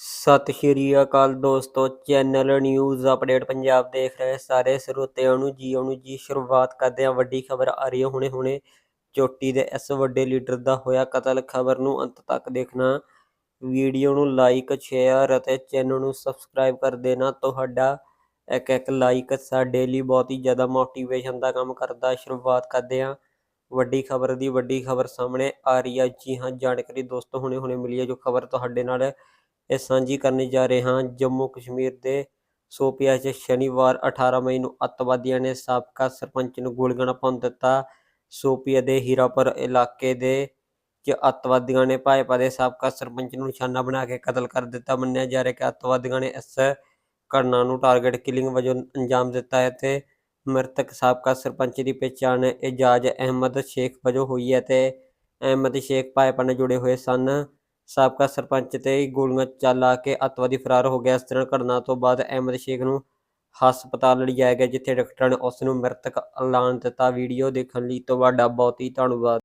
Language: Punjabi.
ਸਤਿ ਸ਼੍ਰੀ ਅਕਾਲ ਦੋਸਤੋ, ਚੈਨਲ ਨਿਊਜ਼ ਅਪਡੇਟ ਪੰਜਾਬ ਦੇਖ ਰਹੇ ਸਾਰੇ ਸਰੋਤਿਆਂ ਨੂੰ ਜੀਓ ਨੂੰ ਜੀ, ਸ਼ੁਰੂਆਤ ਕਰਦੇ ਹਾਂ। ਵੱਡੀ ਖਬਰ ਆ ਰਹੀ ਹੈ ਹੁਣੇ ਹੁਣੇ। ਚੋਟੀ ਦੇ ਇਸ ਵੱਡੇ ਲੀਡਰ ਦਾ ਹੋਇਆ ਕਤਲ। ਖਬਰ ਨੂੰ ਅੰਤ ਤੱਕ ਦੇਖਣਾ। ਵੀਡੀਓ ਨੂੰ ਲਾਈਕ ਸ਼ੇਅਰ ਅਤੇ ਚੈਨਲ ਨੂੰ ਸਬਸਕ੍ਰਾਈਬ ਕਰ ਦੇਣਾ। ਤੁਹਾਡਾ ਇੱਕ ਇੱਕ ਲਾਈਕ ਸਾਡੇ ਲਈ ਬਹੁਤ ਹੀ ਜ਼ਿਆਦਾ ਮੋਟੀਵੇਸ਼ਨ ਦਾ ਕੰਮ ਕਰਦਾ। ਸ਼ੁਰੂਆਤ ਕਰਦੇ ਹਾਂ। ਵੱਡੀ ਖਬਰ ਦੀ ਵੱਡੀ ਖਬਰ ਸਾਹਮਣੇ ਆ ਰਹੀ ਹੈ। ਜੀ ਹਾਂ, ਜਾਣਕਾਰੀ ਦੋਸਤੋ, ਹੁਣੇ ਹੁਣੇ ਮਿਲੀ ਹੈ ਜੋ ਖਬਰ ਤੁਹਾਡੇ ਨਾਲ। ਇਹ ਸਾਂਝੀ ਕਰਨ ਜਾ ਰਹੇ ਹਾਂ। ਜੰਮੂ ਕਸ਼ਮੀਰ ਦੇ ਸੋਪੀਆ 'ਚ ਸ਼ਨੀਵਾਰ 18 ਮਈ ਨੂੰ ਅੱਤਵਾਦੀਆਂ ਨੇ ਸਾਬਕਾ ਸਰਪੰਚ ਨੂੰ ਗੋਲੀਆਂ ਨਾਲ ਦਿੱਤਾ। ਸੋਪੀਆ ਦੇ ਹੀਰਾਪੁਰ ਇਲਾਕੇ ਦੇ 'ਚ ਅੱਤਵਾਦੀਆਂ ਨੇ ਭਾਜਪਾ ਦੇ ਸਾਬਕਾ ਸਰਪੰਚ ਨੂੰ ਨਿਸ਼ਾਨਾ ਬਣਾ ਕੇ ਕਤਲ ਕਰ ਦਿੱਤਾ। ਮੰਨਿਆ ਜਾ ਰਿਹਾ ਕਿ ਅੱਤਵਾਦੀਆਂ ਨੇ ਇਸ ਘਟਨਾ ਨੂੰ ਟਾਰਗੇਟ ਕਿਲਿੰਗ ਵਜੋਂ ਅੰਜਾਮ ਦਿੱਤਾ। ਹੈ ਤੇ ਮ੍ਰਿਤਕ ਸਾਬਕਾ ਸਰਪੰਚ ਦੀ ਪਛਾਣ ਇਜਾਜ਼ ਅਹਿਮਦ ਸ਼ੇਖ ਵਜੋਂ ਹੋਈ ਹੈ ਤੇ ਅਹਿਮਦ ਸ਼ੇਖ ਭਾਜਪਾ ਨਾਲ ਜੁੜੇ ਹੋਏ ਸਨ। ਸਾਬਕਾ ਸਰਪੰਚ ਤੇ ਗੋਲੀਆਂ ਚਲਾ ਕੇ ਅੱਤਵਾਦੀ ਫਰਾਰ ਹੋ ਗਿਆ। ਇਸ ਤਰ੍ਹਾਂ ਘਟਨਾ ਤੋਂ ਬਾਅਦ ਅਹਿਮਦ ਸ਼ੇਖ ਨੂੰ ਹਸਪਤਾਲ ਲਿਜਾਇਆ ਗਿਆ, ਜਿੱਥੇ ਡਾਕਟਰਾਂ ਨੇ ਉਸ ਨੂੰ ਮ੍ਰਿਤਕ ਐਲਾਨ ਦਿੱਤਾ। ਵੀਡੀਓ ਦੇਖਣ ਲਈ ਤੁਹਾਡਾ ਬਹੁਤ ਹੀ ਧੰਨਵਾਦ।